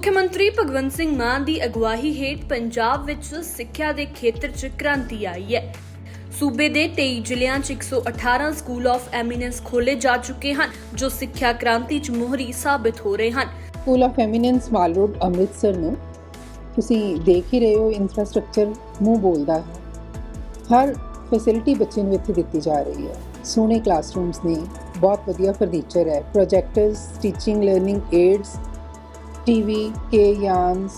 ਮੁੱਖ ਮੰਤਰੀ ਭਗਵੰਤ ਸਿੰਘ ਮਾਨ ਦੀ ਅਗਵਾਈ ਹੇਠ ਪੰਜਾਬ ਵਿੱਚ ਸਿੱਖਿਆ ਦੇ ਖੇਤਰ 'ਚ ਕ੍ਰਾਂਤੀ ਆਈ ਹੈ। ਸੂਬੇ ਦੇ 23 ਜ਼ਿਲ੍ਹਿਆਂ 'ਚ 118 ਸਕੂਲ ਆਫ ਐਮੀਨੈਂਸ ਖੋਲੇ ਜਾ ਚੁੱਕੇ ਹਨ, ਜੋ ਸਿੱਖਿਆ ਕ੍ਰਾਂਤੀ 'ਚ ਮੋਹਰੀ ਸਾਬਿਤ ਹੋ ਰਹੇ ਹਨ। School of eminence Mall Road, Amritsar ਨੂੰ ਤੁਸੀਂ ਦੇਖ ਹੀ ਰਹੇ ਹੋ ਇਨਫਰਾਸਟ੍ਰਕਚਰ ਮੂੰਹ ਬੋਲਦਾ ਹੈ। ਹਰ ਫੈਸਿਲਿਟੀ ਬੱਚੇ ਨੂੰ ਇੱਥੇ ਦਿੱਤੀ ਜਾ ਰਹੀ ਹੈ। ਸੋਹਣੇ ਕਲਾਸਰੂਮਸ ਨੇ, ਬਹੁਤ ਵਧੀਆ ਫਰਨੀਚਰ ਹੈ। Projectors teaching learning aids TV ਕੇ ਯਾਨਸ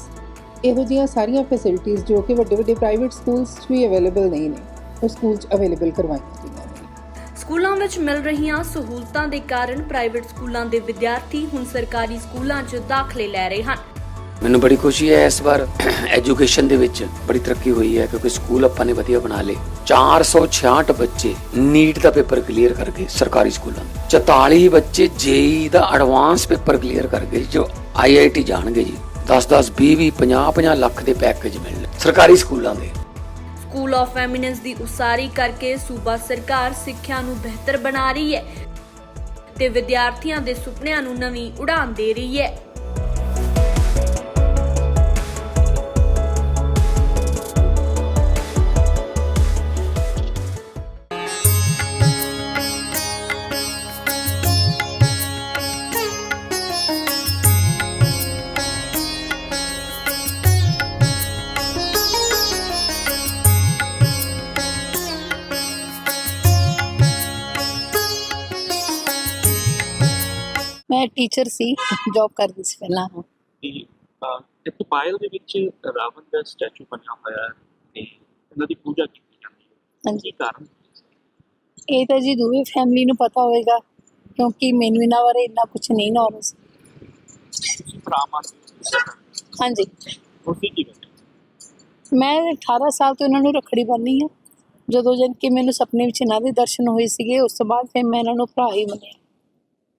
ਇਹੋ ਜਿਹੀਆਂ ਸਾਰੀਆਂ ਫੈਸਿਲਿਟੀਆਂ ਜੋ ਕਿ ਵੱਡੇ ਵੱਡੇ ਪ੍ਰਾਈਵੇਟ ਸਕੂਲਸ 'ਚ ਵੀ ਅਵੇਲੇਬਲ ਨਹੀਂ ਨੇ, ਉਹ ਸਕੂਲ 'ਚ ਅਵੇਲੇਬਲ ਕਰਵਾਈਆਂ ਗਈਆਂ ਨੇ। ਸਕੂਲਾਂ ਵਿੱਚ ਮਿਲ ਰਹੀਆਂ ਸਹੂਲਤਾਂ ਦੇ ਕਾਰਨ ਪ੍ਰਾਈਵੇਟ ਸਕੂਲਾਂ ਦੇ ਵਿਦਿਆਰਥੀ ਹੁਣ ਸਰਕਾਰੀ ਸਕੂਲਾਂ 'ਚ ਦਾਖਲੇ ਲੈ ਰਹੇ ਹਨ। ਮੈਨੂੰ ਬੜੀ ਖੁਸ਼ੀ ਹੈ ਇਸ ਵਾਰ ਐਜੂਕੇਸ਼ਨ ਦੇ ਵਿੱਚ ਬੜੀ ਤਰੱਕੀ ਹੋਈ ਹੈ ਕਿਉਂਕਿ ਸਕੂਲ ਆਪਾਂ ਨੇ ਵਧੀਆ ਬਣਾ ਲਏ। 466 ਬੱਚੇ ਨੀਟ ਦਾ ਪੇਪਰ ਕਲੀਅਰ ਕਰ ਗਏ ਸਰਕਾਰੀ ਸਕੂਲਾਂ 44 ਬੱਚੇ ਜੇਈ ਦਾ ਐਡਵਾਂਸ ਪੇਪਰ ਕਲੀਅਰ ਕਰ ਗਏ ਜੋ ਆਈਆਈਟੀ ਜਾਣਗੇ ਜੀ। 10 10 20 20 50 50 ਲੱਖ ਦੇ ਪੈਕੇਜ ਮਿਲਣੇ। ਸਰਕਾਰੀ ਸਕੂਲਾਂ ਦੇ। ਸਕੂਲ ਆਫ ਐਮੀਨੈਂਸ ਦੀ ਉਸਾਰੀ ਕਰਕੇ ਸੂਬਾ ਸਰਕਾਰ ਸਿੱਖਿਆ ਨੂੰ ਬਿਹਤਰ ਬਣਾ ਰਹੀ ਹੈ ਤੇ ਵਿਦਿਆਰਥੀਆਂ ਦੇ ਸੁਪਨਿਆਂ ਨੂੰ ਨਵੀਂ ਉਡਾਨ ਦੇ ਰਹੀ ਹੈ। ਮੈਂ ਟੀਚਰ ਸੀ ਜੌਬ ਕਰਦੀ ਸੀ ਪਹਿਲਾਂ। ਅਹ, ਇੱਥੇ ਪਾਇਲ ਦੇ ਵਿੱਚ ਰਾਵਣ ਦਾ ਸਟੈਚੂ ਬਣਿਆ ਹੋਇਆ ਹੈ ਤੇ ਇਹਨਾਂ ਦੀ ਪੂਜਾ ਕੀਤੀ ਜਾਂਦੀ ਹੈ। ਹਾਂਜੀ। ਕਾਰਨ? ਇਹ ਤਾਂ ਜੀ ਦੋਵੇਂ ਫੈਮਿਲੀ ਨੂੰ ਪਤਾ ਹੋਵੇਗਾ ਕਿਉਂਕਿ ਮੈਨੂੰ ਇਹਨਾਂ ਬਾਰੇ ਇੰਨਾ ਕੁਝ ਨਹੀਂ ਨੌਲੇਜ ਹਾਂਜੀ। ਤੁਸੀਂ ਕੀ ਮੈਂ 18 ਸਾਲ ਤੋਂ ਇਹਨਾਂ ਨੂੰ ਰੱਖੜੀ ਬੰਨੀ ਆ। ਜਦੋਂ ਜਨ ਕਿ ਮੈਨੂੰ ਸੁਪਨੇ ਵਿੱਚ ਇਹਨਾਂ ਦੇ ਦਰਸ਼ਨ ਹੋਏ ਸੀਗੇ ਉਸ ਤੋਂ ਬਾਅਦ ਫਿਰ ਮੈਂ ਇਹਨਾਂ ਨੂੰ ਭਰਾ ਹੀ ਮੰਨਿਆ।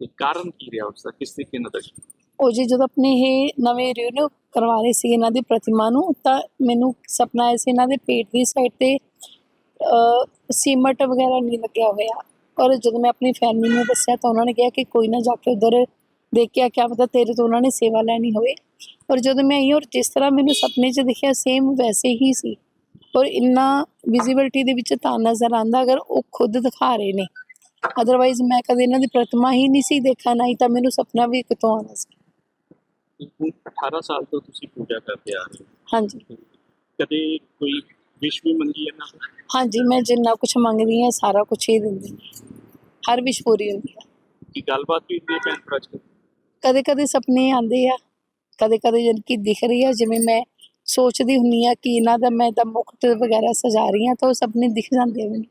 ਤੇ ਕਾਰਨ ਕੀ ਰਿਹਾ ਉਸ ਦਾ? ਕਿਸ ਤਰੀਕੇ ਨਾਲ ਦਰਸ਼ਨ ਉਹ ਜੀ ਜਦੋਂ ਆਪਣੇ ਇਹ ਨਵੇਂ ਰਿਨਿਊ ਕਰਵਾ ਰਹੇ ਸੀ ਇਹਨਾਂ ਦੀ ਪ੍ਰਤਿਮਾ ਨੂੰ, ਤਾਂ ਮੈਨੂੰ ਸੁਪਨਾ ਆਇਆ ਸੀ ਇਹਨਾਂ ਦੇ ਪੇਟ ਦੀ ਸਾਈਡ ਤੇ ਸੀਮਟ ਵਗੈਰਾ ਨਹੀਂ ਲੱਗਿਆ ਹੋਇਆ। ਔਰ ਜਦੋਂ ਮੈਂ ਆਪਣੀ ਫੈਮਿਲੀ ਨੂੰ ਦੱਸਿਆ ਤਾਂ ਉਹਨਾਂ ਨੇ ਕਿਹਾ ਕਿ ਕੋਈ ਨਾ ਜਾ ਕੇ ਉਧਰ ਦੇਖਿਆ ਕਿਆ ਪਤਾ ਤੇਰੇ ਤੋਂ ਉਹਨਾਂ ਨੇ ਸੇਵਾ ਲੈਣੀ ਹੋਵੇ। ਔਰ ਜਦੋਂ ਮੈਂ ਆਈ ਔਰ ਜਿਸ ਤਰ੍ਹਾਂ ਮੈਨੂੰ ਸੁਪਨੇ 'ਚ ਦਿਖਿਆ ਸੇਮ ਵੈਸੇ ਹੀ ਸੀ। ਔਰ ਇੰਨਾ ਵਿਜ਼ਿਬਿਲਟੀ ਦੇ ਵਿੱਚ ਤਾਂ ਨਜ਼ਰ ਆਂਦਾ ਅਗਰ ਉਹ ਖੁਦ ਦਿਖਾ ਰਹੇ ਨੇ। ਅਦਰਵਾਈਜ਼ ਮੈਂ ਕਦੇ ਇਹਨਾਂ ਦੀ ਪ੍ਰਤਿਮਾ ਹੀ ਨਹੀਂ ਸੀ ਦੇਖਾ ਨਹੀਂ ਤਾਂ ਮੈਨੂੰ ਸੁਪਨਾ ਵੀ ਕਿਤੋਂ ਆਉਣਾ ਸੀ। ਤੇ ਹੁਣ 18 ਸਾਲ ਤੋਂ ਤੁਸੀਂ ਪੂਜਾ ਕਰਦੇ ਆ ਰਹੇ ਹਾਂਜੀ। ਹੋ ਕਦੇ ਕੋਈ ਵਿਸ਼ ਵੀ ਮੰਗੀ ਇਹਨਾਂ ਤੋਂ? ਹਾਂਜੀ ਮੈਂ ਜਿੰਨਾ ਕੁਝ ਮੰਗਦੀ ਹਾਂ ਸਾਰਾ ਕੁਝ ਹੀ ਦਿੰਦੇ ਨੇ ਹਰ ਵਿਸ਼ ਪੂਰੀ ਹੁੰਦੀ ਆ। ਕੀ ਗੱਲਬਾਤ ਵੀ ਹੁੰਦੀ ਹੈ ਭੈਣ ਭਰਾ ਚ ਕਦੇ? ਕਦੇ ਸੁਪਨੇ ਆਉਂਦੇ ਆ ਕਦੇ ਕਦੇ ਜਨ ਕਿ ਦਿਖ ਰਹੀ ਆ ਜਿਵੇਂ ਮੈਂ ਸੋਚਦੀ ਹੁੰਨੀ ਆ ਕਿ ਇਹਨਾਂ ਦਾ ਮੈਂ ਤਾਂ ਮੁਕਟ ਵਗੈਰਾ ਸਜਾ ਰਹੀ ਹਾਂ ਤਾਂ ਉਹ ਸੁਪਨੇ ਦਿਖ ਜਾਂਦੇ ਆ ਮੈਨੂੰ।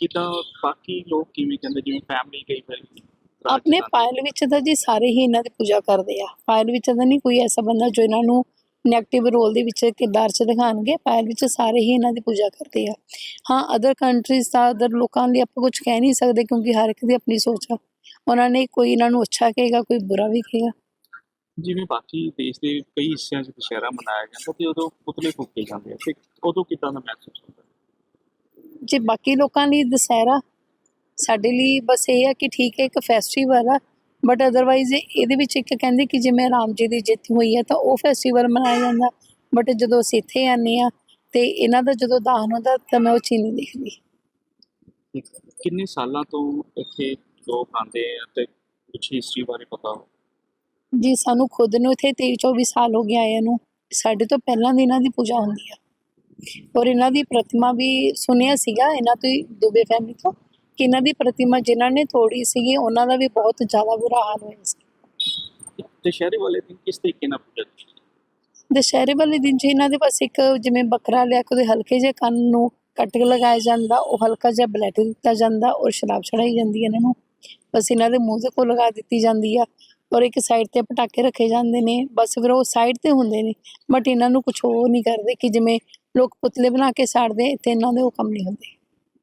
ਕਿਦਾਂ ਬਾਕੀ ਲੋਕ ਕਿਵੇਂ ਕਹਿੰਦੇ ਜਿਵੇਂ ਫੈਮਿਲੀ ਕਈ ਵਾਰੀ ਆਪਣੇ ਪਾਇਲ ਵਿੱਚ ਤਾਂ ਜੀ ਸਾਰੇ ਹੀ ਇਹਨਾਂ ਦੀ ਪੂਜਾ ਕਰਦੇ ਆ। ਪਾਇਲ ਵਿੱਚ ਤਾਂ ਨਹੀਂ ਕੋਈ ਐਸਾ ਬੰਦਾ ਜੋ ਇਹਨਾਂ ਨੂੰ ਨੈਗੇਟਿਵ ਰੋਲ ਦੇ ਵਿੱਚ ਕਿਰਦਾਰ ਚ ਦਿਖਾਣਗੇ। ਪਾਇਲ ਵਿੱਚ ਸਾਰੇ ਹੀ ਇਹਨਾਂ ਦੀ ਪੂਜਾ ਕਰਦੇ ਆ। ਹਾਂ ਅਦਰ ਕੰਟਰੀਜ਼ ਦਾ ਅਦਰ ਲੋਕਾਂ ਲਈ ਆਪਾਂ ਕੁਝ ਕਹਿ ਨਹੀਂ ਸਕਦੇ ਕਿਉਂਕਿ ਹਰ ਇੱਕ ਦੀ ਆਪਣੀ ਸੋਚ ਆ। ਉਹਨਾਂ ਨੇ ਕੋਈ ਇਹਨਾਂ ਨੂੰ ਅੱਛਾ ਕਹੇਗਾ ਕੋਈ ਬੁਰਾ ਵੀ ਕਹੇਗਾ। ਜਿਵੇਂ ਬਾਕੀ ਦੇਸ਼ ਦੇ ਕਈ ਹਿੱਸਿਆਂ 'ਚ ਦੁਸ਼ਹਿਰਾ ਮਨਾਇਆ ਜਾਂਦਾ ਤੇ ਉਦੋਂ ਪੁਤਲੇ ਫੂਕੇ ਜਾਂਦੇ ਆ। ਤੇ ਉਦੋਂ ਕਿਦਾਂ ਦਾ ਮਹਿਸੂਸ ਹੁੰਦਾ? ਜੇ ਬਾਕੀ ਲੋਕਾਂ ਲਈ ਦੁਸਹਿਰਾ ਸਾਡੇ ਲਈ ਬਸ ਇਹ ਆ ਕਿ ਠੀਕ ਹੈ ਇੱਕ ਫੈਸਟੀਵਲ ਆ ਬਟ ਅਦਰਵਾਈਜ਼ ਇਹਦੇ ਵਿੱਚ ਇੱਕ ਕਹਿੰਦੇ ਕਿ ਜਿਵੇਂ ਰਾਮ ਜੀ ਦੀ ਜਿੱਤ ਹੋਈ ਹੈ ਤਾਂ ਉਹ ਫੈਸਟੀਵਲ ਮਨਾਇਆ ਜਾਂਦਾ ਬਟ ਜਦੋਂ ਅਸੀਂ ਇੱਥੇ ਆਨੇ ਆ ਤੇ ਇਹਨਾਂ ਦਾ ਜਦੋਂ ਦਾਨ ਹੁੰਦਾ ਤਾਂ ਮੈਂ ਉਹ ਚੀਜ਼ ਨਹੀਂ ਦੇਖਦੀ। ਕਿੰਨੇ ਸਾਲਾਂ ਤੋਂ ਇੱਥੇ ਲੋਕ ਆਉਂਦੇ ਆ ਤੇ ਕੁਝ ਹਿਸਟਰੀ ਬਾਰੇ ਪਤਾ ਹੋ ਜੀ ਸਾਨੂੰ ਖੁਦ ਨੂੰ ਇੱਥੇ 23 24 ਸਾਲ ਹੋ ਗਏ ਆਏ ਨੂੰ ਸਾਡੇ ਤੋਂ ਪਹਿਲਾਂ ਦੀ ਇਹਨਾਂ ਦੀ ਪੂਜਾ ਹੁੰਦੀ ਆ। ਔਰ ਇਹਨਾਂ ਦੀ ਪ੍ਰਤਿਮਾ ਵੀ ਸੁਣਿਆ ਸੀਗਾ ਇਹਨਾਂ ਤੋਂ ਹੀ ਦੁਬੇ ਫੈਮਿਲੀ ਤੋਂ ਕਿ ਇਹਨਾਂ ਦੀ ਪ੍ਰਤਿਮਾ ਜਿਨ੍ਹਾਂ ਨੇ ਤੋੜੀ ਸੀਗੀ ਉਹਨਾਂ ਦਾ ਵੀ ਬਹੁਤ ਜ਼ਿਆਦਾ ਬੁਰਾ ਹਾਲ ਹੋਇਆ ਸੀ ਦੁਸ਼ਹਿਰੇ ਵਾਲੇ ਦਿਨ ਕਿਸ ਤਰੀਕੇ ਨਾਲ ਪੂਜਾ? ਦੁਸਹਿਰੇ ਵਾਲੇ ਦਿਨ 'ਚ ਇਹਨਾਂ ਦੇ ਪਾਸ ਇੱਕ ਜਿਵੇਂ ਬੱਕਰਾ ਲਿਆ ਕੇ ਉਹਦੇ ਹਲਕੇ ਜਿਹੇ ਕੰਨ ਨੂੰ ਕੱਟ ਕੇ ਲਗਾਇਆ ਜਾਂਦਾ ਉਹ ਹਲਕਾ ਜਿਹਾ ਬਲੈਟ ਦਿੱਤਾ ਜਾਂਦਾ ਔਰ ਸ਼ਰਾਬ ਚੜਾਈ ਜਾਂਦੀ ਹੈ ਇਹਨਾਂ ਨੂੰ ਬਸ ਇਹਨਾਂ ਦੇ ਮੂੰਹ ਦੇ ਕੋਲ ਲਗਾ ਦਿੱਤੀ ਜਾਂਦੀ ਆ ਔਰ ਇੱਕ ਸਾਈਡ ਤੇ ਪਟਾਕੇ ਰੱਖੇ ਜਾਂਦੇ ਨੇ ਬਸ ਫਿਰ ਉਹ ਸਾਈਡ ਤੇ ਹੁੰਦੇ ਨੇ ਬਟ ਇਹਨਾਂ ਨੂੰ ਕੁਝ ਉਹ ਨਹੀਂ ਕਰਦੇ ਕਿ ਜਿਵੇਂ ਲੋਕ ਪੁਤਲੇ ਬਣਾ ਕੇ ਸਾੜਦੇ ਤੇ ਇਹਨਾਂ ਦੇ ਉਹ ਕੰਮ ਨਹੀਂ ਹੁੰਦੇ।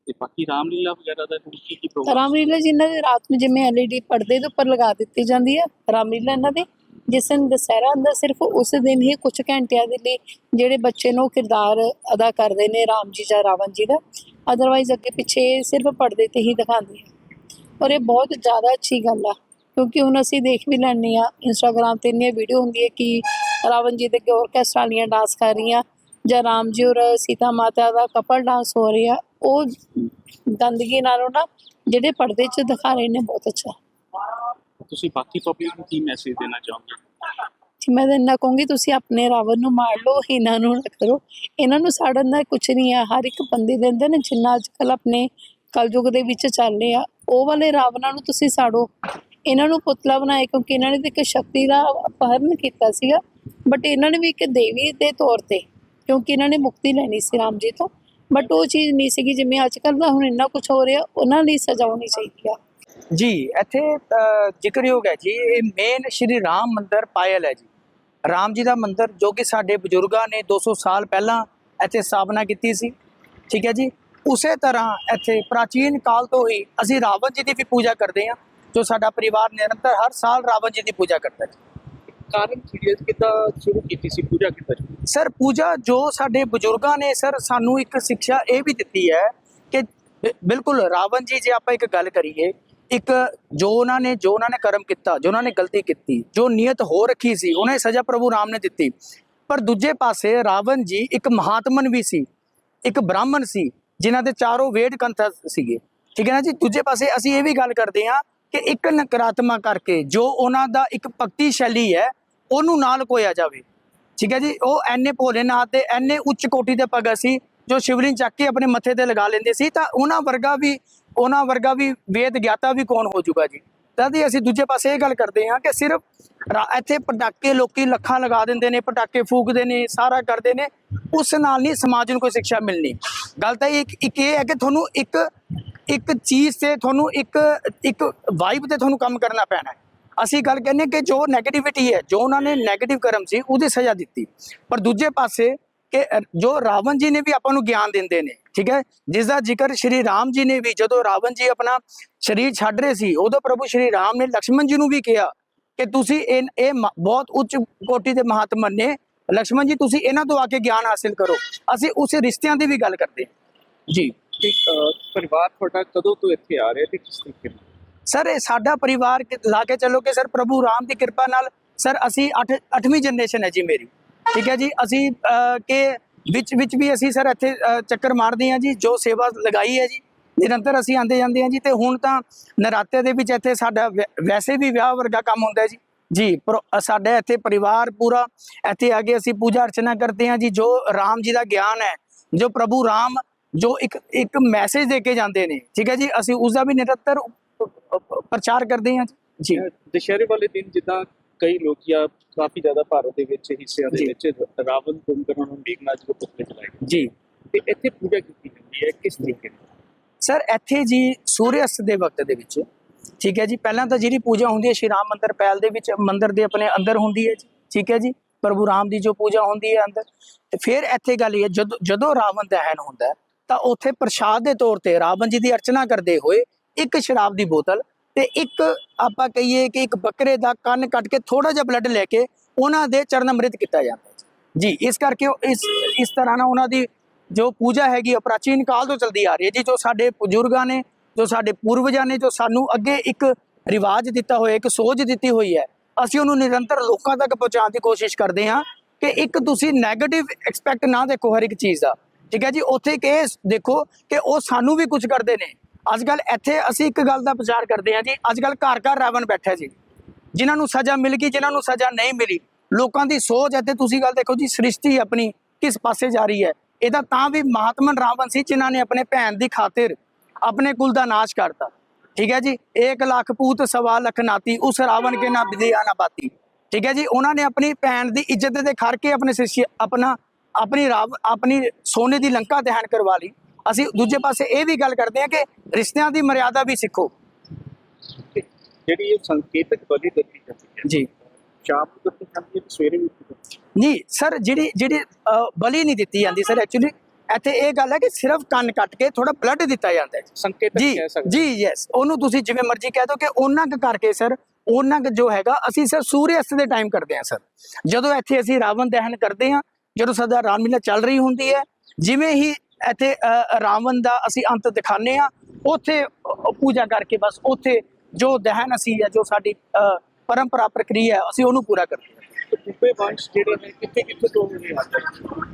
ਤੇ ਬਾਕੀ ਰਾਮਲੀਲਾ ਵਗੈਰਾ ਦਾ ਹੁਣ ਕੀ ਕੀ ਪ੍ਰੋਗਰਾਮ ਰਾਮਲੀਲਾ ਜੀ ਇਹਨਾਂ ਦੇ ਰਾਤ ਨੂੰ ਜਿਵੇਂ ਐਲਈਡੀ ਪਰਦੇ ਦੇ ਉੱਪਰ ਲਗਾ ਦਿੱਤੀ ਜਾਂਦੀ ਹੈ ਰਾਮਲੀਲਾ ਇਹਨਾਂ ਦੇ। ਜਿਸ ਦਿਨ ਦੁਸਹਿਰਾ ਹੁੰਦਾ ਸਿਰਫ ਉਸ ਦਿਨ ਹੀ ਕੁਝ ਘੰਟਿਆਂ ਦੇ ਲਈ ਜਿਹੜੇ ਬੱਚੇ ਨੂੰ ਕਿਰਦਾਰ ਅਦਾ ਕਰਦੇ ਨੇ ਰਾਮ ਜੀ ਜਾਂ ਰਾਵਣ ਜੀ ਦਾ। ਅਦਰਵਾਈਜ਼ ਅੱਗੇ ਪਿੱਛੇ ਸਿਰਫ ਪਰਦੇ ਤੇ ਹੀ ਦਿਖਾਉਂਦੇ ਆ। ਔਰ ਇਹ ਬਹੁਤ ਜ਼ਿਆਦਾ ਅੱਛੀ ਗੱਲ ਆ ਕਿਉਂਕਿ ਹੁਣ ਅਸੀਂ ਦੇਖ ਵੀ ਲੈਂਦੇ ਆ ਇੰਸਟਾਗ੍ਰam ਤੇ ਇੰਨੀਆਂ ਵੀਡੀਓ ਹੁੰਦੀ ਹੈ ਕਿ ਰਾਵਣ ਜੀ ਦੇ ਅੱਗੇ ਔਰਕੈਸਟਰਾ ਵਾਲੀਆਂ ਡਾਂਸ ਕਰ ਰਹੀਆਂ ਜਾਂ ਰਾਮ ਜੀ ਔਰ ਸੀਤਾ ਮਾਤਾ ਦਾ ਕਪਲ ਡਾਂਸ ਹੋ ਰਿਹਾ ਉਹ ਗੰਦਗੀ ਨਾਲੋਂ ਨਾ ਜਿਹੜੇ ਪਰਦੇ 'ਚ ਦਿਖਾ ਰਹੇ ਨੇ ਬਹੁਤ ਅੱਛਾ। ਤੁਸੀਂ ਬਾਕੀ ਪਬਲਿਕ ਨੂੰ ਕੀ ਮੈਸੇਜ ਦੇਣਾ ਚਾਹੋਗੇ? ਜੀ ਮੈਂ ਤਾਂ ਇੰਨਾ ਕਹੂੰਗੀ ਤੁਸੀਂ ਆਪਣੇ ਰਾਵਣ ਨੂੰ ਮਾਰ ਲਓ ਇਹਨਾਂ ਨੂੰ ਨਾ ਕਰੋ। ਇਹਨਾਂ ਨੂੰ ਸਾੜਨ ਦਾ ਕੁਝ ਨਹੀਂ ਹੈ ਹਰ ਇੱਕ ਬੰਦੇ ਦੇ ਅੰਦਰ ਨਾ ਜਿੰਨਾ ਅੱਜ ਕੱਲ ਆਪਣੇ ਕਲਯੁਗ ਦੇ ਵਿੱਚ ਚੱਲ ਰਿਹਾ ਉਹ ਵਾਲੇ ਰਾਵਣਾਂ ਨੂੰ ਤੁਸੀਂ ਸਾੜੋ। ਇਹਨਾਂ ਨੂੰ ਪੁਤਲਾ ਬਣਾਏ ਕਿਉਂਕਿ ਇਹਨਾਂ ਨੇ ਤਾਂ ਇੱਕ ਸ਼ਕਤੀ ਦਾ ਅਪਹਰਨ ਕੀਤਾ ਸੀਗਾ ਬਟ ਇਹਨਾਂ ਨੇ ਵੀ ਇੱਕ ਦੇਵੀ ਦੇ ਤੌਰ ਤੇ ਕਿਉਂਕਿ ਇਹਨਾਂ ਨੇ ਮੁਕਤੀ ਲੈਣੀ ਸੀ ਰਾਮ ਜੀ ਤੋਂ। ਬਟ ਉਹ ਚੀਜ਼ ਨਹੀਂ ਸੀਗੀ, ਜਿਵੇਂ ਅੱਜ ਕੱਲ ਦਾ ਹੁਣ ਇੰਨਾ ਕੁਝ ਹੋ ਰਿਹਾ, ਉਹਨਾਂ ਲਈ ਸਜ਼ਾ ਹੋਣੀ ਚਾਹੀਦੀ ਆ। ਜੀ, ਇੱਥੇ ਜ਼ਿਕਰਯੋਗ ਹੈ ਜੀ, ਇਹ ਮੇਨ ਸ਼੍ਰੀ ਰਾਮ ਮੰਦਿਰ ਪਾਇਲ ਹੈ ਜੀ। ਰਾਮ ਜੀ ਦਾ ਮੰਦਿਰ ਜੋ ਕਿ ਸਾਡੇ ਬਜ਼ੁਰਗਾਂ ਨੇ 200 ਸਾਲ ਪਹਿਲਾਂ ਇੱਥੇ ਸਥਾਪਨਾ ਕੀਤੀ ਸੀ। ਠੀਕ ਹੈ ਜੀ? ਉਸੇ ਤਰ੍ਹਾਂ ਇੱਥੇ ਪ੍ਰਾਚੀਨ ਕਾਲ ਤੋਂ ਹੀ ਅਸੀਂ ਰਾਵਣ ਜੀ ਦੀ ਵੀ ਪੂਜਾ ਕਰਦੇ ਹਾਂ, ਜੋ ਸਾਡਾ ਪਰਿਵਾਰ ਨਿਰੰਤਰ ਹਰ ਸਾਲ ਰਾਵਣ ਜੀ ਦੀ ਪੂਜਾ ਕਰਦਾ ਹੈ ਕਾਰਨ ਸੀਰੀਅਸ ਕਿੱਦਾਂ ਸ਼ੁਰੂ ਕੀਤੀ ਸੀ ਪੂਜਾ ਕਿੱਦਾਂ ਸਰ ਪੂਜਾ ਜੋ ਸਾਡੇ ਬਜ਼ੁਰਗਾਂ ਨੇ ਸਰ ਸਾਨੂੰ ਇੱਕ ਸਿੱਖਿਆ ਇਹ ਵੀ ਦਿੱਤੀ ਹੈ ਕਿ ਬਿਲਕੁਲ ਰਾਵਣ ਜੀ, ਜੇ ਆਪਾਂ ਇੱਕ ਗੱਲ ਕਰੀਏ, ਇੱਕ ਜੋ ਉਹਨਾਂ ਨੇ, ਜੋ ਉਹਨਾਂ ਨੇ ਕਰਮ ਕੀਤਾ, ਜੋ ਉਹਨਾਂ ਨੇ ਗਲਤੀ ਕੀਤੀ, ਜੋ ਨੀਅਤ ਹੋ ਰੱਖੀ ਸੀ, ਉਹਨਾਂ ਦੀ ਸਜ਼ਾ ਪ੍ਰਭੂ ਰਾਮ ਨੇ ਦਿੱਤੀ। ਪਰ ਦੂਜੇ ਪਾਸੇ ਰਾਵਣ ਜੀ ਇੱਕ ਮਹਾਤਮਨ ਵੀ ਸੀ, ਇੱਕ ਬ੍ਰਾਹਮਣ ਸੀ, ਜਿਨ੍ਹਾਂ ਦੇ ਚਾਰੋਂ ਵੇਦ ਕੰਥ ਸੀਗੇ। ਠੀਕ ਹੈ ਨਾ ਜੀ? ਦੂਜੇ ਪਾਸੇ ਅਸੀਂ ਇਹ ਵੀ ਗੱਲ ਕਰਦੇ ਹਾਂ ਕਿ ਇੱਕ ਨਕਾਰਾਤਮਕ ਕਰਕੇ ਜੋ ਉਹਨਾਂ ਦਾ ਇੱਕ ਭਗਤੀ ਸ਼ੈਲੀ ਹੈ, ਉਹਨੂੰ ਨਾਲ ਕੋਇਆ ਜਾਵੇ। ਠੀਕ ਹੈ ਜੀ? ਉਹ ਐਨੇ ਭੋਲੇਨਾਥ ਦੇ, ਐਨੇ ਉੱਚ ਕੋਟੀ ਦੇ ਭਗਤ ਸੀ, ਜੋ ਸ਼ਿਵਲਿੰਗ ਚੱਕ ਕੇ ਆਪਣੇ ਮੱਥੇ ਤੇ ਲਗਾ ਲੈਂਦੇ ਸੀ, ਤਾਂ ਉਹਨਾਂ ਵਰਗਾ ਵੀ, ਉਹਨਾਂ ਵਰਗਾ ਵੀ ਵੇਦ ਗਿਆਤਾ ਵੀ ਕੌਣ ਹੋ ਜਾਊਗਾ ਜੀ? ਤਾਂ ਹੀ ਅਸੀਂ ਦੂਜੇ ਪਾਸੇ ਇਹ ਗੱਲ ਕਰਦੇ ਹਾਂ ਕਿ ਸਿਰਫ ਰਾ- ਇੱਥੇ ਪਟਾਕੇ ਲੋਕੀ ਲੱਖਾਂ ਲਗਾ ਦਿੰਦੇ ਨੇ, ਪਟਾਕੇ ਫੂਕਦੇ ਨੇ, ਸਾਰਾ ਕਰਦੇ ਨੇ, ਉਸ ਨਾਲ ਨਹੀਂ ਸਮਾਜ ਨੂੰ ਕੋਈ ਸਿੱਖਿਆ ਮਿਲਣੀ। ਗੱਲ ਤਾਂ ਇੱਕ ਇੱਕ ਇਹ ਹੈ ਕਿ ਤੁਹਾਨੂੰ ਇੱਕ ਇੱਕ ਚੀਜ਼ ਤੇ ਤੁਹਾਨੂੰ ਇੱਕ ਇੱਕ ਵਾਈਬ ਤੇ ਤੁਹਾਨੂੰ ਕੰਮ ਕਰਨਾ ਪੈਣਾ ਹੈ। ਅਸੀਂ ਗੱਲ ਕਹਿੰਦੇ ਕਿ ਜੋ 네ਗੇਟਿਵਿਟੀ ਹੈ, ਜੋ ਉਹਨਾਂ ਨੇ 네ਗੇਟਿਵ ਕਰਮ ਸੀ, ਉਹਦੀ ਸਜ਼ਾ ਦਿੱਤੀ। ਪਰ ਦੂਜੇ ਪਾਸੇ ਕਿ ਜੋ ਰਾਵਣ ਜੀ ਨੇ ਵੀ ਆਪਾਂ ਨੂੰ ਗਿਆਨ ਦਿੰਦੇ ਨੇ ਠੀਕ ਹੈ? ਜਿਸ ਦਾ ਜ਼ਿਕਰ ਸ਼੍ਰੀ ਰਾਮ ਜੀ ਨੇ ਵੀ ਜਦੋਂ ਰਾਵਣ ਜੀ ਆਪਣਾ ਸ਼ਰੀਰ ਛੱਡ ਰਹੇ ਸੀ ਉਦੋਂ ਪ੍ਰਭੂ ਸ਼੍ਰੀ ਰਾਮ ਨੇ ਲక్ష్మణ ਜੀ ਨੂੰ ਵੀ ਕਿਹਾ ਕਿ ਤੁਸੀਂ ਇਹ ਇਹ ਬਹੁਤ ਉੱਚ ਕੋਟੀ ਦੇ ਮਹਾਤਮਨ ਨੇ ਲక్ష్మణ ਜੀ ਤੁਸੀਂ ਇਹਨਾਂ ਤੋਂ ਆ ਕੇ ਗਿਆਨ ਹਾਸਿਲ ਕਰੋ। ਅਸੀਂ ਉਸ ਰਿਸ਼ਤਿਆਂ ਦੀ ਵੀ ਗੱਲ ਕਰਦੇ ਜੀ। ਪਰਿਵਾਰ ਤੁਹਾਡਾ ਕਦੋਂ ਤੋਂ ਇੱਥੇ ਆ ਰਿਹਾ ਤੇ ਕਿਸ ਤਰੀਕੇ ਸਰ ਇਹ ਸਾਡਾ ਪਰਿਵਾਰ ਲਾ ਕੇ ਚੱਲੋ ਕਿ ਸਰ ਪ੍ਰਭੂ ਰਾਮ ਦੀ ਕਿਰਪਾ ਨਾਲ ਸਰ ਅਸੀਂ 8 8ਵੀਂ ਜਨਰੇਸ਼ਨ ਹੈ ਜੀ ਮੇਰੀ। ਠੀਕ ਹੈ ਜੀ ਅਸੀਂ ਕਿ ਵਿੱਚ ਵਿੱਚ ਵੀ ਅਸੀਂ ਸਰ ਇੱਥੇ ਚੱਕਰ ਮਾਰਦੇ ਹਾਂ ਜੀ ਜੋ ਸੇਵਾ ਲਗਾਈ ਹੈ ਜੀ ਨਿਰੰਤਰ ਅਸੀਂ ਆਂਦੇ ਜਾਂਦੇ ਹਾਂ ਜੀ ਤੇ ਹੁਣ ਤਾਂ ਨਰਾਤੇ ਦੇ ਵਿੱਚ ਇੱਥੇ ਸਾਡਾ ਵੈਸੇ ਵੀ ਵਿਆਹ ਵਰਗਾ ਕੰਮ ਹੁੰਦਾ ਹੈ ਜੀ। ਜੀ ਪਰ ਅ, ਇੱਥੇ ਪਰਿਵਾਰ ਪੂਰਾ ਇੱਥੇ ਆ ਕੇ ਅਸੀਂ ਪੂਜਾ ਅਰਚਨਾ ਕਰਦੇ ਹਾਂ ਜੀ ਜੋ ਰਾਮ ਜੀ ਦਾ ਗਿਆਨ ਹੈ ਜੋ ਪ੍ਰਭੂ ਰਾਮ ਜੋ ਇੱਕ ਇੱਕ ਮੈਸੇਜ ਦੇ ਕੇ ਜਾਂਦੇ ਨੇ ਠੀਕ ਹੈ ਜੀ ਅਸੀਂ ਉਸ ਦਾ ਵੀ ਨਿਰੰਤਰ ਪ੍ਰਚਾਰ ਕਰਦੇ ਹਾਂ ਜੀ। ਦੁਸ਼ਹਿਰੇ ਵਾਲੇ ਦਿਨ ਜਿੱਦਾਂ ਕਈ ਲੋਕ ਜਾਂ ਕਾਫੀ ਜ਼ਿਆਦਾ ਭਾਰਤ ਦੇ ਵਿੱਚ ਹਿੱਸਿਆਂ ਦੇ। ਵਿੱਚ ਰਾਵਣ ਕੁੰਭਕਰਨ ਨੂੰ ਜੀ ਦੇ ਪੁਤਲੇ ਚਲਾਏ। ਜੀ ਤੇ ਇੱਥੇ ਪੂਜਾ ਕੀਤੀ ਜਾਂਦੀ ਹੈ ਕਿਸ ਤਰੀਕੇ ਨਾਲ ਸਰ ਇੱਥੇ ਜੀ ਸੂਰਯ ਅਸਤ ਦੇ ਵਕਤ ਦੇ ਵਿੱਚ ਠੀਕ ਹੈ ਜੀ ਪਹਿਲਾਂ ਤਾਂ ਜਿਹੜੀ ਪੂਜਾ ਹੁੰਦੀ ਹੈ ਸ਼੍ਰੀ ਰਾਮ ਮੰਦਿਰ ਪੈਲ ਦੇ ਵਿੱਚ ਮੰਦਿਰ ਦੇ ਆਪਣੇ ਅੰਦਰ ਹੁੰਦੀ ਹੈ ਜੀ ਠੀਕ ਹੈ ਜੀ ਪ੍ਰਭੂ ਰਾਮ ਦੀ ਜੋ ਪੂਜਾ ਹੁੰਦੀ ਹੈ ਅੰਦਰ ਤੇ ਫਿਰ ਇੱਥੇ ਗੱਲ ਇਹ ਜਦੋਂ ਜਦੋਂ ਰਾਵਣ ਦਹਨ ਹੁੰਦਾ ਤਾਂ ਉੱਥੇ ਪ੍ਰਸ਼ਾਦ ਦੇ ਤੌਰ ਤੇ ਰਾਵਣ ਜੀ ਦੀ ਅਰਚਨਾ ਕਰਦੇ ਹੋਏ ਇੱਕ ਸ਼ਰਾਬ ਦੀ ਬੋਤਲ ਤੇ ਇੱਕ ਆਪਾਂ ਕਹੀਏ ਕਿ ਇੱਕ ਬੱਕਰੇ ਦਾ ਕੰਨ ਕੱਟ ਕੇ ਥੋੜਾ ਜਿਹਾ ਬਲੱਡ ਲੈ ਕੇ ਉਹਨਾਂ ਦੇ ਚਰਨ ਅੰਮ੍ਰਿਤ ਕੀਤਾ ਜਾਂਦਾ ਜੀ। ਇਸ ਕਰਕੇ ਉਹ ਇਸ ਇਸ ਤਰ੍ਹਾਂ ਨਾਲ ਉਹਨਾਂ ਦੀ ਜੋ ਪੂਜਾ ਹੈਗੀ ਉਹ ਪ੍ਰਾਚੀਨ ਕਾਲ ਤੋਂ ਚੱਲਦੀ ਆ ਰਹੀ ਹੈ ਜੀ। ਜੋ ਸਾਡੇ ਬਜ਼ੁਰਗਾਂ ਨੇ, ਜੋ ਸਾਡੇ ਪੂਰਵਜਾਂ ਨੇ, ਜੋ ਸਾਨੂੰ ਅੱਗੇ ਇੱਕ ਰਿਵਾਜ ਦਿੱਤਾ ਹੋਇਆ, ਇੱਕ ਸੋਚ ਦਿੱਤੀ ਹੋਈ ਹੈ, ਅਸੀਂ ਉਹਨੂੰ ਨਿਰੰਤਰ ਲੋਕਾਂ ਤੱਕ ਪਹੁੰਚਾਉਣ ਦੀ ਕੋਸ਼ਿਸ਼ ਕਰਦੇ ਹਾਂ ਕਿ ਇੱਕ ਤੁਸੀਂ 네ਗੇਟਿਵ ਐਕਸਪੈਕਟ ਨਾ ਦੇਖੋ ਹਰ ਇੱਕ ਚੀਜ਼ ਦਾ। ਠੀਕ ਹੈ ਜੀ, ਉੱਥੇ ਇੱਕ ਇਹ ਦੇਖੋ ਕਿ ਉਹ ਸਾਨੂੰ ਵੀ ਕੁਝ ਕਰਦੇ ਨੇ। ਅੱਜ ਕੱਲ ਇੱਥੇ ਅਸੀਂ ਇੱਕ ਗੱਲ ਦਾ ਪ੍ਰਚਾਰ ਕਰਦੇ ਹਾਂ ਜੀ, ਅੱਜ ਕੱਲ ਘਰ ਘਰ ਰਾਵਣ ਬੈਠਾ ਜੀ। ਜਿਨ੍ਹਾਂ ਨੂੰ ਸਜ਼ਾ ਮਿਲ ਗਈ, ਜਿਨ੍ਹਾਂ ਨੂੰ ਸਜ਼ਾ ਨਹੀਂ ਮਿਲੀ, ਲੋਕਾਂ ਦੀ ਸੋਚ ਹੈ ਤੇ ਤੁਸੀਂ ਗੱਲ ਦੇਖੋ ਜੀ, ਸ੍ਰਿਸ਼ਟੀ ਆਪਣੀ ਕਿਸ ਪਾਸੇ ਜਾ ਰਹੀ ਹੈ। ਇਹਦਾ ਤਾਂ ਵੀ ਮਹਾਤਮਨ ਰਾਵਣ ਸੀ, ਜਿਨ੍ਹਾਂ ਨੇ ਆਪਣੇ ਭੈਣ ਦੀ ਖਾਤਰ ਆਪਣੇ ਕੁਲ ਦਾ ਨਾਸ਼ ਕਰਤਾ। ਠੀਕ ਹੈ ਜੀ 1 ਲੱਖ ਪੂਤ, ਸਵਾ ਲੱਖ ਨਾਤੀ, ਉਸ ਰਾਵਣ ਕੇ ਨਾ ਵਿਦਿਆ ਨਾ ਬਾਤੀ। ਠੀਕ ਹੈ ਜੀ, ਉਹਨਾਂ ਨੇ ਆਪਣੀ ਭੈਣ ਦੀ ਇੱਜ਼ਤ ਦੇ ਖੜ ਕੇ ਆਪਣੇ ਸਿਸ਼ੀ ਆਪਣਾ ਆਪਣੀ ਰਾਵ ਆਪਣੀ ਸੋਨੇ ਦੀ ਲੰਕਾ ਦਹਨ ਕਰਵਾ ਲਈ। ਅਸੀਂ ਦੂਜੇ ਪਾਸੇ ਇਹ ਵੀ ਗੱਲ ਕਰਦੇ ਹਾਂ ਕਿ ਰਿਸ਼ਤਿਆਂ ਦੀ ਮਰਿਆਦਾ ਵੀ ਸਿੱਖੋ। ਜਿਹੜੀ ਇਹ ਸੰਕੇਤਕ ਬਲੀ ਦਿੱਤੀ ਜਾਂਦੀ ਹੈ ਜੀ। ਸ਼ਾਮ ਨੂੰ ਦਿੱਤੀ ਜਾਂਦੀ ਹੈ ਤੇ ਸਵੇਰੇ ਵੀ ਨਹੀਂ ਸਰ ਜਿਹੜੀ ਜਿਹੜੀ ਬਲੀ ਨਹੀਂ ਦਿੱਤੀ ਜਾਂਦੀ ਸਰ ਐਕਚੁਅਲੀ ਇੱਥੇ ਇਹ ਗੱਲ ਹੈ ਕਿ ਸਿਰਫ ਕੰਨ ਕੱਟ ਕੇ ਥੋੜਾ ਬਲੱਡ ਦਿੱਤਾ ਜਾਂਦਾ ਹੈ। ਸੰਕੇਤਕ ਕਹਿ ਸਕਦੇ ਜੀ ਯੈਸ ਉਹਨੂੰ ਤੁਸੀਂ ਜਿਵੇਂ ਮਰਜ਼ੀ ਕਹਿ ਦਿਓ ਕਿ ਉਹਨਾਂ ਕੁ ਕਰਕੇ ਸਰ ਉਹਨਾਂ ਕੁ ਜੋ ਹੈਗਾ ਅਸੀਂ ਸਰ ਸੂਰਯ ਅਸਤ ਦੇ ਟਾਈਮ ਕਰਦੇ ਹਾਂ ਸਰ। ਜਦੋਂ ਇੱਥੇ ਅਸੀਂ ਰਾਵਣ ਦਹਨ ਕਰਦੇ ਹਾਂ ਜਦੋਂ ਸਦਾ ਰਾਮਲੀਲਾ ਚੱਲ ਰਹੀ ਹੁੰਦੀ ਹੈ ਜਿਵੇਂ ਹੀ ਇੱਥੇ ਰਾਵਣ ਦਾ ਅਸੀਂ ਅੰਤ ਦਿਖਾਣੇ ਆ ਉੱਥੇ ਪੂਜਾ ਕਰਕੇ ਬਸ ਉੱਥੇ ਜੋ ਦਹਨ ਅਸੀਂ ਹੈ ਜੋ ਸਾਡੀ ਪਰੰਪਰਾ ਪ੍ਰਕਿਰਿਆ ਹੈ ਅਸੀਂ ਉਹਨੂੰ ਪੂਰਾ ਕਰਦੇ ਹਾਂ ਦੂਪੇ ਵੰਸ਼ ਜਿਹੜੇ ਨੇ ਕਿੱਥੇ ਕਿੱਥੇ ਤੋਂ ਨੇ?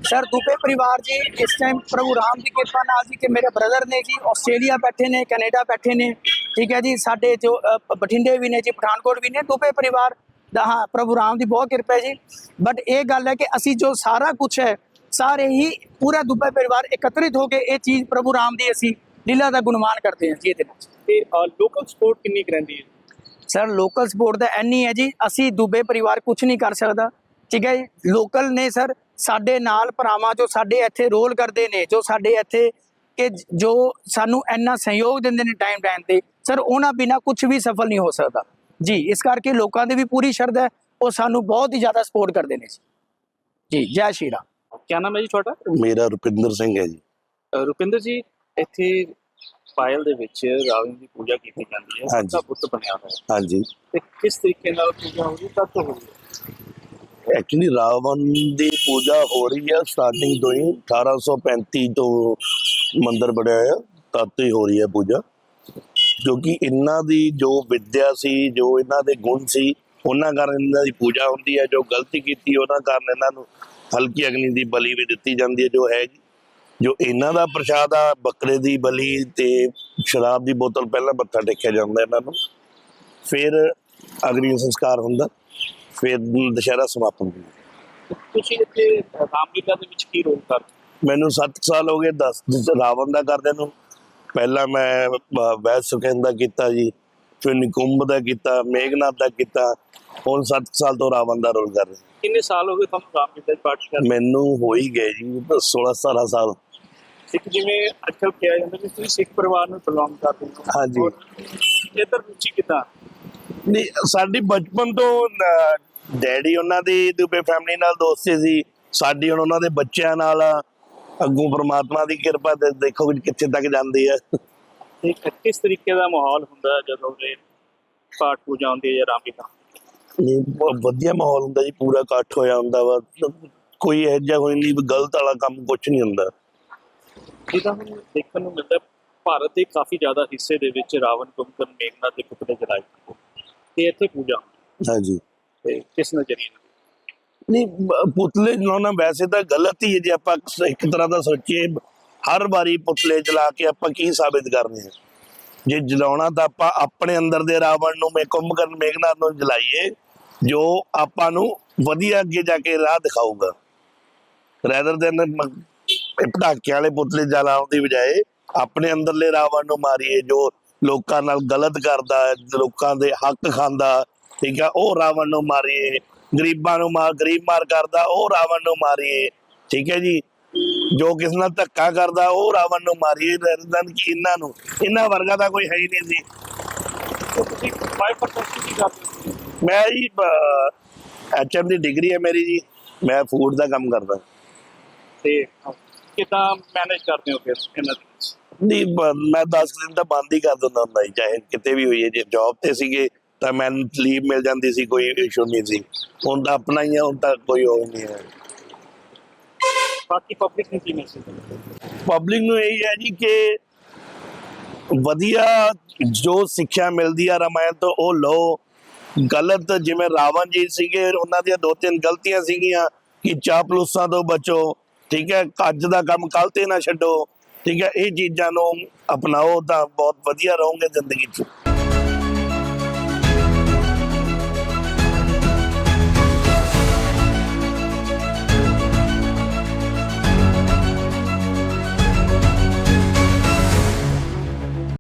ਸਰ ਦੂਪੇ ਪਰਿਵਾਰ ਜੀ ਇਸ ਟਾਈਮ ਪ੍ਰਭੂ ਰਾਮ ਦੀ ਕਿਰਪਾ ਨਾਲ ਜੀ ਕਿ ਮੇਰੇ ਬ੍ਰਦਰ ਨੇ ਜੀ ਆਸਟ੍ਰੇਲੀਆ ਬੈਠੇ ਨੇ ਕੈਨੇਡਾ ਬੈਠੇ ਨੇ। ਠੀਕ ਹੈ ਜੀ ਸਾਡੇ ਜੋ ਬਠਿੰਡੇ ਵੀ ਨੇ ਜੀ ਪਠਾਨਕੋਟ ਵੀ ਨੇ ਦੂਪੇ ਪਰਿਵਾਰ ਦਾ ਹਾਂ ਪ੍ਰਭੂ ਰਾਮ ਦੀ ਬਹੁਤ ਕਿਰਪਾ ਹੈ ਜੀ। ਬਟ ਇਹ ਗੱਲ ਹੈ ਕਿ ਅਸੀਂ ਜੋ ਸਾਰਾ ਕੁਝ ਹੈ ਸਾਰੇ ਹੀ ਪੂਰਾ ਦੂਪੇ ਪਰਿਵਾਰ ਇਕੱਤਰਿਤ ਹੋ ਕੇ ਇਹ ਚੀਜ਼ ਪ੍ਰਭੂ ਰਾਮ ਦੀ ਅਸੀਂ ਲੀਲਾ ਦਾ ਗੁਣਮਾਨ ਕਰਦੇ ਹਾਂ ਜੀ ਇਹਦੇ ਵਿੱਚ। ਤੇ ਲੋਕਲ ਸਪੋਰਟ ਕਿੰਨੀ ਕੁ ਰਹਿੰਦੀ ਹੈ? ਸਰ ਲੋਕਲ ਸਪੋਰਟ ਦਾ ਐਨੀ ਹੈ ਜੀ ਅਸੀਂ ਦੂਬੇ ਪਰਿਵਾਰ ਕੁਝ ਨਹੀਂ ਕਰ ਸਕਦਾ ਠੀਕ ਹੈ ਲੋਕਲ ਨੇ ਸਰ ਸਾਡੇ ਨਾਲ ਭਰਾਵਾਂ ਜੋ ਸਾਡੇ ਇੱਥੇ ਰੋਲ ਕਰਦੇ ਨੇ ਜੋ ਸਾਡੇ ਇੱਥੇ ਕਿ ਜੋ ਸਾਨੂੰ ਇੰਨਾ ਸਹਿਯੋਗ ਦਿੰਦੇ ਨੇ ਟਾਈਮ ਟਾਈਮ ਤੇ ਸਰ ਉਹਨਾਂ ਬਿਨਾ ਕੁਝ ਵੀ ਸਫਲ ਨਹੀਂ ਹੋ ਸਕਦਾ। ਜੀ ਇਸ ਕਰਕੇ ਲੋਕਾਂ ਦੀ ਵੀ ਪੂਰੀ ਸ਼ਰਧਾ ਹੈ ਉਹ ਸਾਨੂੰ ਬਹੁਤ ਹੀ ਜ਼ਿਆਦਾ ਸਪੋਰਟ ਕਰਦੇ ਨੇ ਜੀ ਜੈ ਸ਼੍ਰੀ ਰਾਮ। ਕੀ ਨਾਮ ਹੈ ਜੀ ਤੁਹਾਡਾ? ਮੇਰਾ ਰੁਪਿੰਦਰ ਸਿੰਘ ਹੈ ਜੀ। ਰੁਪਿੰਦਰ ਜੀ ਇੱਥੇ ਪਾਇਲ ਦੇ ਵਿੱਚ ਰਾਵਣ ਦੀ ਪੂਜਾ ਕੀਤੀ ਜਾਂਦੀ ਹੈ। ਹਾਂਜੀ। ਉਹਦਾ ਬੁੱਤ ਬਣਿਆ ਹੋਇਆ ਹੈ। ਹਾਂਜੀ। ਤੇ ਕਿਸ ਤਰੀਕੇ ਨਾਲ ਪੂਜਾ ਹੋਊਗੀ ਕਦ ਤੋਂ ਹੋਊਗੀ ਐਕਚੁਅਲੀ ਰਾਵਣ ਦੀ ਪੂਜਾ ਹੋ ਰਹੀ ਹੈ ਸਟਾਰਟਿੰਗ ਤੋਂ ਹੀ 1835 ਤੋਂ ਮੰਦਿਰ ਬਣਿਆ ਹੈ ਤਦ ਤੋਂ ਹੀ ਹੋ ਰਹੀ ਹੈ ਪੂਜਾ। ਕਿਉਂਕਿ ਇਹਨਾਂ ਦੀ ਜੋ ਵਿਦਿਆ ਸੀ ਜੋ ਇਹਨਾਂ ਦੇ ਗੁਣ ਸੀ ਉਹਨਾਂ ਕਾਰਨ ਇਹਨਾਂ ਦੀ ਪੂਜਾ ਹੁੰਦੀ ਹੈ ਜੋ ਗਲਤੀ ਕੀਤੀ ਉਹਨਾਂ ਕਾਰਨ ਇਹਨਾਂ ਨੂੰ ਹਲਕੀ ਅਗਨੀ ਦੀ ਬਲੀ ਵੀ ਦਿੱਤੀ ਜਾਂਦੀ ਹੈ ਜੋ ਹੈ ਜੋ। ਇਹਨਾਂ ਦਾ ਪ੍ਰਸ਼ਾਦ ਆ ਬੱਕਰੇ ਦੀ ਬਲੀ ਤੇ ਸ਼ਰਾਬ ਦੀ ਬੋਤਲ ਪਹਿਲਾਂ ਮੱਥਾ ਟੇਕਿਆ ਜਾਂਦਾ ਇਹਨਾਂ ਨੂੰ। ਫਿਰ ਅਗਨੀ ਸੰਸਕਾਰ ਹੁੰਦਾ ਫਿਰ ਦੁਸ਼ਹਿਰਾ ਸਮਾਪਨ ਹੁੰਦਾ। ਤੁਸੀਂ ਇੱਥੇ ਰਾਮਲੀਲਾ ਦੇ ਵਿੱਚ ਕੀ ਰੋਲ ਕਰਦੇ? ਮੈਨੂੰ 7 ਸਾਲ ਹੋ ਗਏ 10 ਰਾਵਣ ਦਾ ਕਰਦੇ ਨੂੰ। ਪਹਿਲਾਂ ਮੈਂ ਵੈਦ ਸੁਖੇਨ ਦਾ ਕੀਤਾ ਜੀ ਫਿਰ ਨਿਕੁੰਭ ਦਾ ਕੀਤਾ ਮੇਘਨਾਥ ਦਾ ਕੀਤਾ। ਹੁਣ 7 ਸਾਲ ਤੋਂ ਰਾਵਣ ਦਾ ਰੋਲ ਕਰ ਰਿਹਾ। ਕਿੰਨੇ ਸਾਲ ਹੋ ਗਏ ਤੁਹਾਨੂੰ ਰਾਮਲੀਲਾ ਦੇ ਪਾਠ ਕਰਦੇ ਮੈਨੂੰ ਹੋ ਹੀ ਗਏ ਜੀ 16 17 ਸਾਲ। ਸਿੱਖ ਜਿਵੇਂ ਅੱਜਕੱਲ ਕਿਹਾ ਜਾਂਦਾ ਕਿ ਤੁਸੀਂ ਸਿੱਖ ਪਰਿਵਾਰ ਨੂੰ ਬਿਲੋਂਗ ਕਰਦੇ ਹੋ। ਹਾਂਜੀ। ਔਰ ਇੱਧਰ ਰੁਚੀ ਕਿਦਾਂ? ਨਹੀਂ ਸਾਡੀ ਬਚਪਨ ਤੋਂ ਅਹ, ਡੈਡੀ ਉਹਨਾਂ ਦੀ ਦੁਬੇ ਫੈਮਿਲੀ ਨਾਲ ਦੋਸਤੀ ਸੀ ਸਾਡੀ ਹੁਣ ਉਹਨਾਂ ਦੇ ਬੱਚਿਆਂ ਨਾਲ ਆ। ਅੱਗੋਂ ਪ੍ਰਮਾਤਮਾ ਦੀ ਕਿਰਪਾ ਤੇ ਦੇਖੋ ਕਿ ਕਿੱਥੇ ਤੱਕ ਜਾਂਦੀ ਹੈ ਤੇ ਕਿਸ ਤਰੀਕੇ ਦਾ ਮਾਹੌਲ ਹੁੰਦਾ ਹੈ ਜਦੋਂ ਇਹ ਪਾਠ ਪੂਜਾ ਹੁੰਦੀ ਹੈ ਜਾਂ ਰਾਮਲੀਲਾ ਬਹੁਤ ਵਧੀਆ ਮਾਹੌਲ ਹੁੰਦਾ ਜੀ ਪੂਰਾ ਇਕੱਠ ਹੋਇਆ ਹੁੰਦਾ ਵਾ। ਕੋਈ ਇਹੋ ਜਿਹਾ ਕੋਈ ਨਹੀਂ ਵੀ ਗਲਤ ਵਾਲਾ ਕੰਮ ਕੁਝ ਨਹੀਂ ਹੁੰਦਾ। ਜਿੱਦਾਂ ਹੁਣ ਦੇਖਣ ਨੂੰ ਮਿਲਦਾ ਹੈ, ਭਾਰਤ ਦੇ ਕਾਫੀ ਜ਼ਿਆਦਾ ਹਿੱਸੇ ਦੇ ਵਿੱਚ ਰਾਵਣ ਕੁੰਭਕਰਨ ਮੇਘਨਾਥ ਦੇ ਪੁਤਲੇ ਜਲਾਏ। ਤੇ ਇੱਥੇ ਪੂਜਾ। ਹਾਂਜੀ। ਤੇ ਕਿਸ ਨਜ਼ਰੀਏ ਨਾਲ? ਨਹੀਂ ਬ- ਪੁਤਲੇ ਜਲਾਉਣਾ ਵੈਸੇ ਤਾਂ ਗਲਤ ਹੀ ਹੈ ਜੇ ਆਪਾਂ ਇੱਕ ਤਰ੍ਹਾਂ ਦਾ ਸੋਚੀਏ ਹਰ ਵਾਰੀ ਪੁਤਲੇ ਜਲਾ ਕੇ ਆਪਾਂ ਕੀ ਸਾਬਿਤ ਕਰਨੇ ਆ? ਜੇ ਜਲਾਉਣਾ ਤਾਂ ਆਪਾਂ ਆਪਣੇ ਅੰਦਰ ਦੇ ਰਾਵਣ ਨੂੰ ਮੇ ਕੁੰਭਕਰਨ ਮੇਘਨਾਥ ਨੂੰ ਜਲਾਈਏ ਜੋ ਆਪਾਂ ਨੂੰ ਵਧੀਆ ਅੱਗੇ ਜਾ ਕੇ ਰਾਹ ਦਿਖਾਊਗਾ। ਰੈਦਰ ਦੈਨ ਪਟਾਕਿਆਂ ਵਾਲੇ ਪੁਤਲੇ ਜਲਾਉਣ ਦੀ ਬਜਾਏ ਆਪਣੇ ਅੰਦਰਲੇ ਰਾਵਣ ਨੂੰ ਮਾਰੀਏ, ਜੋ ਲੋਕਾਂ ਨਾਲ ਗਲਤ ਕਰਦਾ ਹੈ, ਲੋਕਾਂ ਦੇ ਹੱਕ ਖਾਂਦਾ, ਠੀਕ ਹੈ ਉਹ ਰਾਵਣ ਨੂੰ ਮਾਰੀਏ। ਗਰੀਬਾਂ ਨੂੰ ਮਾਰ ਗਰੀਬ ਮਾਰ ਕਰਦਾ, ਉਹ ਰਾਵਣ ਨੂੰ ਮਾਰੀਏ। ਠੀਕ ਹੈ ਜੀ? ਜੋ ਕਿਸ ਨਾਲ ਧੱਕਾ ਕਰਦਾ, ਉਹ ਰਾਵਣ ਨੂੰ ਮਾਰੀਏ, rather ਕਿ ਇਹਨਾਂ ਨੂੰ। ਇਹਨਾਂ ਵਰਗਾ ਤਾਂ ਕੋਈ ਹੈ ਹੀ ਨਹੀਂ ਸੀ ਤੁਸੀਂ 5% ਕੀ ਕਰਦੇ ਮੈਂ ਜੀ ਐਚਐਮ ਦੀ ਡਿਗਰੀ ਹੈ ਮੇਰੀ ਜੀ। ਮੈਂ ਫੂਡ ਦਾ ਕੰਮ ਕਰਦਾ। ਤੇ ਕਿਦਾਂ ਮੈਨੇਜ ਕਰਦੇ ਹੋ ਫਿਰ ਇਹਨਾਂ ਦੇ? ਨਹੀਂ ਮੈਂ 10 ਦਿਨ ਤਾਂ ਬੰਦ ਹੀ ਕਰ ਦਿੰਦਾ ਹੁੰਦਾ ਸੀ ਚਾਹੇ ਕਿਤੇ ਵੀ ਹੋਈਏ। ਜੇ ਜੌਬ ਤੇ ਸੀਗੇ ਤਾਂ ਮੈਨੂੰ ਲੀਵ ਮਿਲ ਜਾਂਦੀ ਸੀ ਕੋਈ ਇਸ਼ੂ ਨਹੀਂ ਸੀ। ਹੁਣ ਤਾਂ ਆਪਣਾ ਹੀ ਹੈ ਹੁਣ ਤਾਂ ਕੋਈ ਉਹ ਨਹੀਂ ਹੈ। ਬਾਕੀ ਪਬਲਿਕ ਨੂੰ ਕੀ ਮੈਸੇਜ ਪਬਲਿਕ ਨੂੰ ਇਹ ਹੈ ਜੀ ਕਿ ਵਧੀਆ ਜੋ ਸਿੱਖਿਆ ਮਿਲਦੀ ਆ ਰਮਾਇਣ ਤੋਂ ਉਹ ਲਓ। ਗਲਤ ਜਿਵੇਂ ਰਾਵਣ ਜੀ ਸੀਗੇ, ਉਹਨਾਂ ਦੀਆਂ ਦੋ ਤਿੰਨ ਗਲਤੀਆਂ ਸੀਗੀਆਂ ਕਿ ਚਾਪਲੂਸਾਂ ਤੋਂ ਬਚੋ, ਠੀਕ ਹੈ ਅੱਜ ਦਾ ਕੰਮ ਕੱਲ ਤੇ ਨਾ ਛੱਡੋ, ਠੀਕ ਹੈ, ਇਹ ਚੀਜ਼ਾਂ ਨੂੰ ਅਪਣਾਓ ਤਾਂ ਬਹੁਤ ਵਧੀਆ ਰਹੋਗੇ ਜ਼ਿੰਦਗੀ 'ਚ।